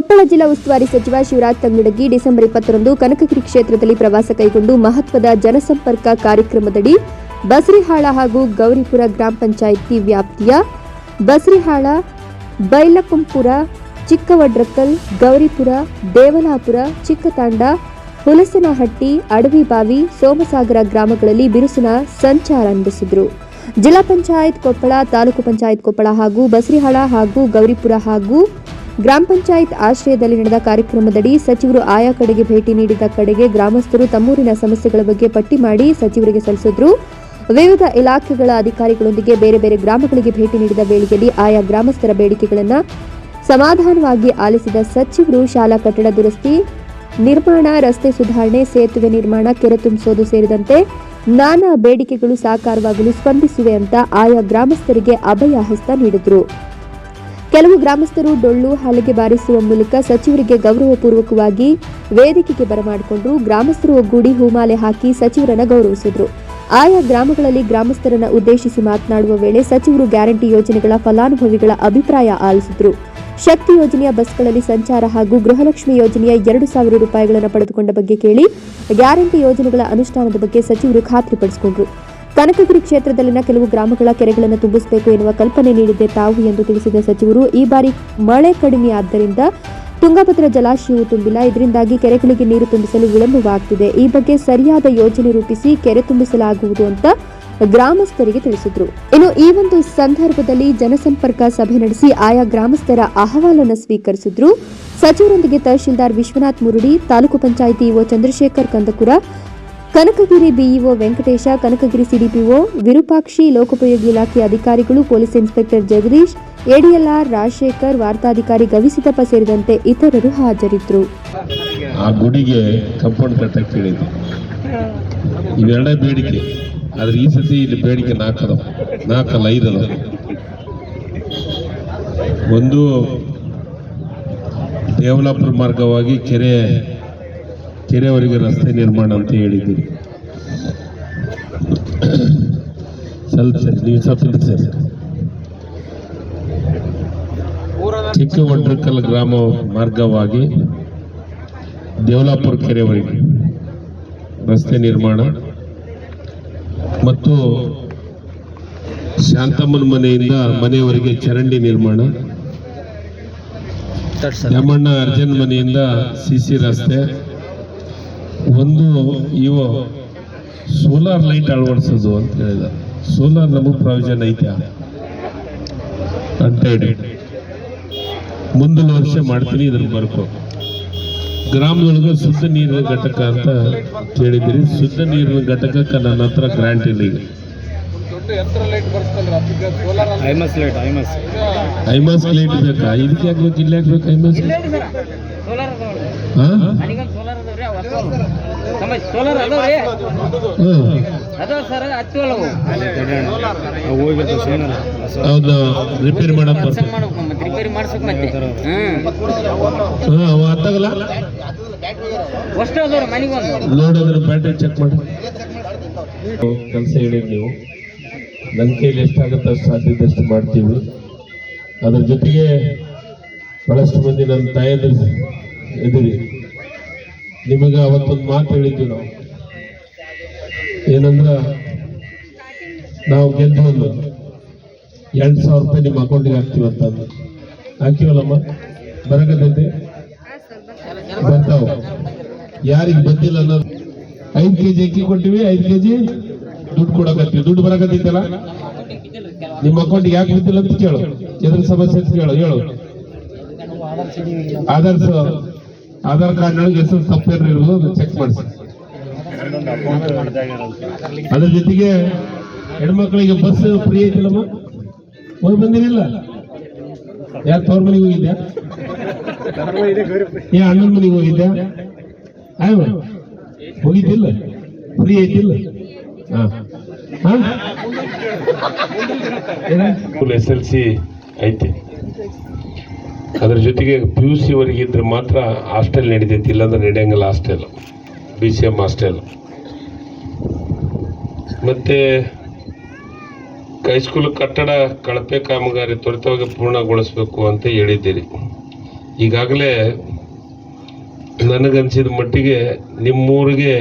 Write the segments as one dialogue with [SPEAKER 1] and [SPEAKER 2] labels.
[SPEAKER 1] ಕೊಪ್ಪಳ ಜಿಲ್ಲಾ ಉಸ್ತುವಾರಿ ಸಚಿವ ಶಿವರಾಜ್ ತಂಗಡಗಿ ಡಿಸೆಂಬರ್ ಇಪ್ಪತ್ತರಂದು ಕನಕಗಿರಿ ಕ್ಷೇತ್ರದಲ್ಲಿ ಪ್ರವಾಸ ಕೈಗೊಂಡು ಮಹತ್ವದ ಜನಸಂಪರ್ಕ ಕಾರ್ಯಕ್ರಮದಡಿ ಬಸರಿಹಾಳ ಹಾಗೂ ಗೌರಿಪುರ ಗ್ರಾಮ ಪಂಚಾಯಿತಿ ವ್ಯಾಪ್ತಿಯ ಬಸರಿಹಾಳ, ಬೈಲಕುಂಪುರ, ಚಿಕ್ಕವಡ್ರಕಲ್, ಗೌರಿಪುರ, ದೇವಲಾಪುರ, ಚಿಕ್ಕತಾಂಡ, ಹುಲಸನಹಟ್ಟಿ, ಅಡವಿಬಾವಿ, ಸೋಮಸಾಗರ ಗ್ರಾಮಗಳಲ್ಲಿ ಬಿರುಸಿನ ಸಂಚಾರ ನಡೆಸಿದರು. ಜಿಲ್ಲಾ ಪಂಚಾಯತ್ ಕೊಪ್ಪಳ, ತಾಲೂಕು ಪಂಚಾಯತ್ ಕೊಪ್ಪಳ ಹಾಗೂ ಬಸರಿಹಾಳ ಹಾಗೂ ಗೌರಿಪುರ ಹಾಗೂ ಗ್ರಾಮ ಪಂಚಾಯತ್ ಆಶ್ರಯದಲ್ಲಿ ನಡೆದ ಕಾರ್ಯಕ್ರಮದಡಿ ಸಚಿವರು ಆಯಾ ಕಡೆಗೆ ಭೇಟಿ ನೀಡಿದ ಕಡೆಗೆ ಗ್ರಾಮಸ್ಥರು ತಮ್ಮೂರಿನ ಸಮಸ್ಯೆಗಳ ಬಗ್ಗೆ ಪಟ್ಟಿ ಮಾಡಿ ಸಚಿವರಿಗೆ ಸಲ್ಲಿಸಿದ್ರು. ವಿವಿಧ ಇಲಾಖೆಗಳ ಅಧಿಕಾರಿಗಳೊಂದಿಗೆ ಬೇರೆ ಬೇರೆ ಗ್ರಾಮಗಳಿಗೆ ಭೇಟಿ ನೀಡಿದ ವೇಳೆಯಲ್ಲಿ ಆಯಾ ಗ್ರಾಮಸ್ಥರ ಬೇಡಿಕೆಗಳನ್ನು ಸಮಾಧಾನವಾಗಿ ಆಲಿಸಿದ ಸಚಿವರು ಶಾಲಾ ಕಟ್ಟಡ ದುರಸ್ತಿ, ನಿರ್ಮಾಣ, ರಸ್ತೆ ಸುಧಾರಣೆ, ಸೇತುವೆ ನಿರ್ಮಾಣ, ಕೆರೆ ತುಂಬಿಸೋದು ಸೇರಿದಂತೆ ನಾನಾ ಬೇಡಿಕೆಗಳು ಸಾಕಾರವಾಗಲು ಸ್ಪಂದಿಸಿವೆ ಅಂತ ಆಯಾ ಗ್ರಾಮಸ್ಥರಿಗೆ ಅಭಯ ಹಸ್ತ ನೀಡಿದರು. ಕೆಲವು ಗ್ರಾಮಸ್ಥರು ಡೊಳ್ಳು ಹಲಗೆ ಬಾರಿಸುವ ಮೂಲಕ ಸಚಿವರಿಗೆ ಗೌರವಪೂರ್ವಕವಾಗಿ ವೇದಿಕೆಗೆ ಬರಮಾಡಿಕೊಂಡು ಗ್ರಾಮಸ್ಥರು ಒಗ್ಗೂಡಿ ಹೂಮಾಲೆ ಹಾಕಿ ಸಚಿವರನ್ನ ಗೌರವಿಸಿದ್ರು. ಆಯಾ ಗ್ರಾಮಗಳಲ್ಲಿ ಗ್ರಾಮಸ್ಥರನ್ನ ಉದ್ದೇಶಿಸಿ ಮಾತನಾಡುವ ವೇಳೆ ಸಚಿವರು ಗ್ಯಾರಂಟಿ ಯೋಜನೆಗಳ ಫಲಾನುಭವಿಗಳ ಅಭಿಪ್ರಾಯ ಆಲಿಸಿದ್ರು. ಶಕ್ತಿ ಯೋಜನೆಯ ಬಸ್ಗಳಲ್ಲಿ ಸಂಚಾರ ಹಾಗೂ ಗೃಹಲಕ್ಷ್ಮಿ ಯೋಜನೆಯ ಎರಡು ಸಾವಿರ ರೂಪಾಯಿಗಳನ್ನು ಪಡೆದುಕೊಂಡ ಬಗ್ಗೆ ಕೇಳಿ ಗ್ಯಾರಂಟಿ ಯೋಜನೆಗಳ ಅನುಷ್ಠಾನದ ಬಗ್ಗೆ ಸಚಿವರು ಖಾತ್ರಿಪಡಿಸಿಕೊಂಡ್ರು. ಕನಕಗಿರಿ ಕ್ಷೇತ್ರದಲ್ಲಿನ ಕೆಲವು ಗ್ರಾಮಗಳ ಕೆರೆಗಳನ್ನು ತುಂಬಿಸಬೇಕು ಎನ್ನುವ ಕಲ್ಪನೆ ನೀಡಿದ್ದೆ ತಾವು ಎಂದು ತಿಳಿಸಿದ ಸಚಿವರು, ಈ ಬಾರಿ ಮಳೆ ಕಡಿಮೆಯಾದ್ದರಿಂದ ತುಂಗಭದ್ರಾ ಜಲಾಶಯವು ತುಂಬಿಲ್ಲ. ಇದರಿಂದಾಗಿ ಕೆರೆಗಳಿಗೆ ನೀರು ತುಂಬಿಸಲು ವಿಳಂಬವಾಗುತ್ತಿದೆ ಈ ಬಗ್ಗೆ ಸರಿಯಾದ ಯೋಜನೆ ರೂಪಿಸಿ ಕೆರೆ ತುಂಬಿಸಲಾಗುವುದು ಅಂತ ಗ್ರಾಮಸ್ಥರಿಗೆ ತಿಳಿಸಿದ್ರು. ಇನ್ನು ಈ ಒಂದು ಸಂದರ್ಭದಲ್ಲಿ ಜನಸಂಪರ್ಕ ಸಭೆ ನಡೆಸಿ ಆಯಾ ಗ್ರಾಮಸ್ಥರ ಅಹವಾಲನ್ನು ಸ್ವೀಕರಿಸಿದ್ರು. ಸಚಿವರೊಂದಿಗೆ tahsildar Vishwanath Murudi, taluk panchayat EO Chandrashekhar Kandakura Kanakagiri BEO Venkatesha, Kanakagiri CDPO Virupakshi ಲೋಕೋಪಯೋಗಿ ಇಲಾಖೆ ಅಧಿಕಾರಿಗಳು, police inspector Jagadish, ADLR Rajashekhar, ವಾರ್ತಾಧಿಕಾರಿ Gavisiddappa ಸೇರಿದಂತೆ ಇತರರು ಹಾಜರಿದ್ದರು.
[SPEAKER 2] ಆ ಗುಡಿಗೆ ಕಂಪೌಂಡ್ ಕಟ್ಟಕ್ಕೆ ಹೇಳಿದ್ದು ಇವೆರಡೇ ಬೇಡಿಕೆ. ಆದ್ರೆ ಈ ಸತಿ ಬೇಡಿಕೆ ನಾಲ್ಕದ. ನಾಲ್ಕಲ್ಲ ಒಂದು, ದೇವಲಾಪುರ ಮಾರ್ಗವಾಗಿ ಕೆರೆ ಕೆರೆವರೆಗೆ ರಸ್ತೆ ನಿರ್ಮಾಣ ಅಂತ ಹೇಳಿದ್ದೀರಿ. ಸ್ವಲ್ಪ ಸರ್ ನೀವು ಸ್ವಲ್ಪ ಸರ್ ಚಿಕ್ಕ ವಡ್ರಕಲ್ ಗ್ರಾಮ ಮಾರ್ಗವಾಗಿ ದೇವಲಾಪುರ ಕೆರೆವರೆಗೆ ರಸ್ತೆ ನಿರ್ಮಾಣ ಮತ್ತು ಶಾಂತಮ್ಮನ ಮನೆಯಿಂದ ಮನೆಯವರಿಗೆ ಚರಂಡಿ ನಿರ್ಮಾಣ ಯಮಣ್ಣ ಅರ್ಜನ್ ಮನೆಯಿಂದ ಸಿ ಸಿ ರಸ್ತೆ ಒಂದು ಇವ ಸೋಲಾರ್ ಲೈಟ್ ಅಳವಡಿಸೋದು ಅಂತ ಹೇಳಿದ. ಸೋಲಾರ್ ನಮಗೆ ಪ್ರಯೋಜನ ಐತೆ ಅಂತ ಹೇಳಿ. ಮುಂದಿನ ವರ್ಷ ಮಾಡ್ತೀನಿ ಇದ್ರ ಬರ್ಕೋ. ಗ್ರಾಮದೊಳಗೆ ಶುದ್ಧ ನೀರಿನ ಘಟಕ ಅಂತ ಹೇಳಿದಿರಿ ಶುದ್ಧ ನೀರಿನ ಘಟಕಕ್ಕೆ ನನ್ನ ಹತ್ರ ಗ್ರಾಂಟ್ ಇಲ್ಲ ಈಗ.
[SPEAKER 3] High mast light high mast.
[SPEAKER 2] High mast light ಬೇಕಾ? ಇದಕ್ಕೆ ಹಾಕ್ಬೇಕು ಇಲ್ಲಿ ಹಾಕ್ಬೇಕು ಐಮಾಸ್? ಹಾ?
[SPEAKER 4] ಸೋಲಾರ್ ಅದಾವ್ರಿ. ಅದಾವ ಸರ್
[SPEAKER 2] ಹೌದು ರಿಪೇರಿ ಮಾಡಕ್
[SPEAKER 4] ಮಾಡ್ಬೇಕು ಮತ್ತೆ ರಿಪೇರಿ ಮಾಡ್ಸಕ್ ಮತ್ತೆ. ಹ್ಮ್ ಅಷ್ಟು
[SPEAKER 2] ಬ್ಯಾಟ್ರಿ ಚೆಕ್ ಮಾಡಿ. ಕೆಲಸ ಹೇಳಿ ನೀವು. ನನ್ನ ಕೈಲಿ ಎಷ್ಟಾಗುತ್ತೆ ಅಷ್ಟು ಸಾಧ್ಯ ಇದ್ದಷ್ಟು ಮಾಡ್ತೀವಿ. ಅದ್ರ ಜೊತೆಗೆ ಬಹಳಷ್ಟು ಮಂದಿ ನನ್ನ ತಾಯಂದ್ರ ಇದ್ದೀರಿ. ನಿಮಗೆ ಅವತ್ತೊಂದು ಮಾತು ಹೇಳಿದ್ವಿ ನಾವು. ಏನಂದ್ರ, ನಾವು ಗೆದ್ದು ಎಂಟು ಸಾವಿರ ರೂಪಾಯಿ ನಿಮ್ಮ ಅಕೌಂಟಿಗೆ ಹಾಕ್ತೀವಿ ಅಂತಂದು ಹಾಕಿವಲ್ಲಮ್ಮ ಬರಕತ್ತೈತೆ ಬರ್ತಾವ. ಯಾರಿಗೆ ಬಂದಿಲ್ಲ ಅನ್ನೋದು. ಐದು ಕೆಜಿ ಅಕ್ಕಿ ಕೊಟ್ಟಿವಿ, ಐದು ಕೆಜಿ ದುಡ್ಡು ಕೊಡಕತ್ತೀವಿ. ದುಡ್ಡು ಬರಕತ್ತೈತಲ್ಲ? ನಿಮ್ಮ ಅಕೌಂಟ್ಗೆ ಯಾಕೆ ಬಿದ್ದಿಲ್ಲ ಅಂತ ಕೇಳು. ಎದ್ರ ಸಮಸ್ಯೆ ಅಂತ ಕೇಳು, ಹೇಳು. ಆಧಾರ್ ಆಧಾರ್ ಕಾರ್ಡ್ ನೊಳಗೆ ಹೆಸರು ತಪ್ಪೇನು ಇರ್ಬೋದು ಚೆಕ್ ಮಾಡಿಸಿ ಅದ್ರ ಜೊತೆಗೆ ಹೆಣ್ಮಕ್ಳಿಗೆ ಬಸ್ ಫ್ರೀ ಐತಿಲ್ಲಮ್ಮ? ಹೋಗಿ ಬಂದಿರಲಿಲ್ಲ? ಯಾರು ತವ್ರ ಮನೆಗೆ ಹೋಗಿದ್ಯಾ? ಏ, ಅಣ್ಣನ ಮನೆಗೆ ಹೋಗಿದ್ಯಾ? ಆಯ್ವ ಹೋಗಿದ್ದಿಲ್ಲ? ಫ್ರೀ ಐತಿಲ್ಲ? ಎಸ್ ಎಲ್ ಸಿ ಐತಿ. ಅದ್ರ ಜೊತೆಗೆ ಪಿ ಯು ಸಿ ವರೆಗೆ ಇದ್ರೆ ಮಾತ್ರ ಹಾಸ್ಟೆಲ್ ನಡೀತೈತಿ, ಇಲ್ಲಾಂದ್ರೆ ನಡೆಯಂಗಿಲ್ಲ hostel B C M hostel ಮತ್ತೆ ಹೈಸ್ಕೂಲ್ ಕಟ್ಟಡ ಕಳಪೆ ಕಾಮಗಾರಿ ತ್ವರಿತವಾಗಿ ಪೂರ್ಣಗೊಳಿಸಬೇಕು ಅಂತ ಹೇಳಿದ್ದೀರಿ. ಈಗಾಗಲೇ ನನಗನ್ಸಿದ ಮಟ್ಟಿಗೆ ನಿಮ್ಮೂರಿಗೆ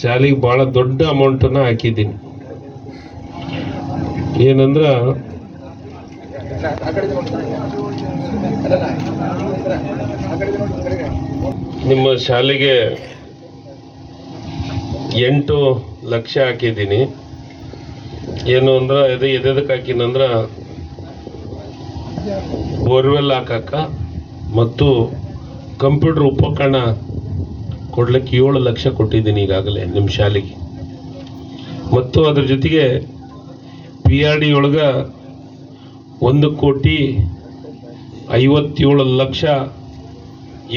[SPEAKER 2] ಶಾಲೆಗೆ ಭಾಳ ದೊಡ್ಡ ಅಮೌಂಟನ್ನು ಹಾಕಿದ್ದೀನಿ. ಏನಂದ್ರ ನಿಮ್ಮ ಶಾಲೆಗೆ ಎಂಟು ಲಕ್ಷ ಹಾಕಿದ್ದೀನಿ. ಏನು ಅಂದ್ರೆ, ಎದೆ, ಎದೆದಕ್ಕೆ ಹಾಕಿನಂದ್ರೆ ಬೋರ್ವೆಲ್ ಹಾಕಕ್ಕ ಮತ್ತು ಕಂಪ್ಯೂಟರ್ ಉಪಕರಣ ಕೊಡ್ಲಿಕ್ಕೆ ಏಳು ಲಕ್ಷ ಕೊಟ್ಟಿದ್ದೀನಿ ಈಗಾಗಲೇ ನಿಮ್ಮ ಶಾಲೆಗೆ. ಮತ್ತು ಅದ್ರ ಜೊತೆಗೆ ಪಿ ಆರ್ ಡಿ ಒಳಗೆ ಒಂದು ಕೋಟಿ ಐವತ್ತೇಳು ಲಕ್ಷ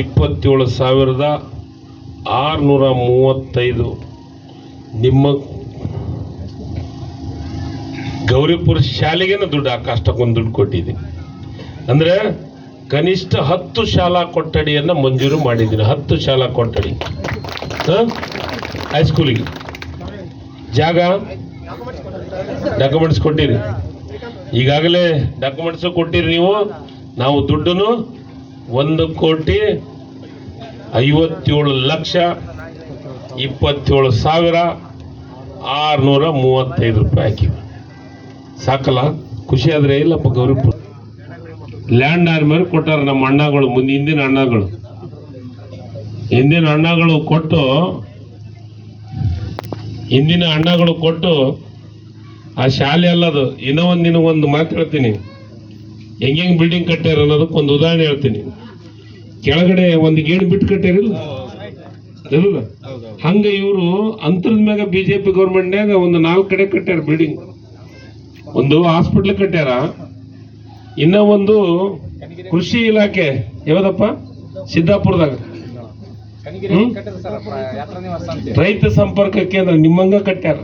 [SPEAKER 2] ಇಪ್ಪತ್ತೇಳು ಸಾವಿರದ ಆರುನೂರ ಮೂವತ್ತೈದು. ನಿಮ್ಮ ಗೌರಿಪುರ ಶಾಲೆಗೇನು ದುಡ್ಡು ಹಾಕ ಅಷ್ಟಕ್ಕೊಂದು ದುಡ್ಡು ಕೊಟ್ಟಿದೆ ಅಂದ್ರೆ ಕನಿಷ್ಠ ಹತ್ತು ಶಾಲಾ ಕೊಠಡಿಯನ್ನು ಮಂಜೂರು ಮಾಡಿದ್ದೀನಿ, ಹತ್ತು ಶಾಲಾ ಕೊಠಡಿ. ಹೈಸ್ಕೂಲಿಗೆ ಜಾಗ? ಡಾಕ್ಯುಮೆಂಟ್ಸ್ ಕೊಟ್ಟಿರಿ. ಈಗಾಗಲೇ ಡಾಕ್ಯುಮೆಂಟ್ಸ್ ಕೊಟ್ಟಿರಿ ನೀವು. ನಾವು ದುಡ್ಡನ್ನು ಒಂದು ಕೋಟಿ ಐವತ್ತೇಳು ಲಕ್ಷ ಇಪ್ಪತ್ತೇಳು ಸಾವಿರ ಆರುನೂರ ಮೂವತ್ತೈದು ರೂಪಾಯಿ ಹಾಕಿವಿ ಸಾಕಲ್ಲ? ಖುಷಿ ಆದರೆ ಇಲ್ಲಪ್ಪ ಗೌರಿಪುರ ಲ್ಯಾಂಡ್ ಆದ್ಮೇಲೆ ಕೊಟ್ಟಾರ ನಮ್ಮ ಅಣ್ಣಗಳು, ಮುಂದೆ ಹಿಂದಿನ ಅಣ್ಣಗಳು. ಹಿಂದಿನ ಅಣ್ಣಗಳು ಕೊಟ್ಟು, ಹಿಂದಿನ ಅಣ್ಣಗಳು ಕೊಟ್ಟು ಆ ಶಾಲೆ ಅಲ್ಲದು ಇನ್ನೂ ಒಂದು ನಿನಗೊಂದು ಮಾತು ಹೇಳ್ತೀನಿ. ಹೆಂಗ್ ಹೆಂಗ್ ಬಿಲ್ಡಿಂಗ್ ಕಟ್ಟ್ಯಾರ ಅನ್ನೋದಕ್ಕೆ ಒಂದು ಉದಾಹರಣೆ ಹೇಳ್ತೀನಿ. ಕೆಳಗಡೆ ಒಂದು ಗೇಟ್ ಬಿಟ್ಟು ಕಟ್ಟ್ಯಾರಿಲ್ಲ ಇರಲ್ಲ ಹಂಗ ಇವರು ಅಂತರದ ಮ್ಯಾಗ ಬಿಜೆಪಿ ಗೌರ್ಮೆಂಟ್ನ್ಯಾಗ ಒಂದು ನಾಲ್ಕು ಕಡೆ ಕಟ್ಟ್ಯಾರ ಬಿಲ್ಡಿಂಗ್ ಒಂದು ಹಾಸ್ಪಿಟ್ಲ್ ಕಟ್ಟ್ಯಾರ. ಇನ್ನ ಒಂದು ಕೃಷಿ ಇಲಾಖೆ. ಯಾವ್ದಪ್ಪ? ಸಿದ್ದಾಪುರದಾಗ? ರೈತ ಸಂಪರ್ಕ ಕೇಂದ್ರ ನಿಮ್ಮಂಗ ಕಟ್ಟ್ಯಾರ.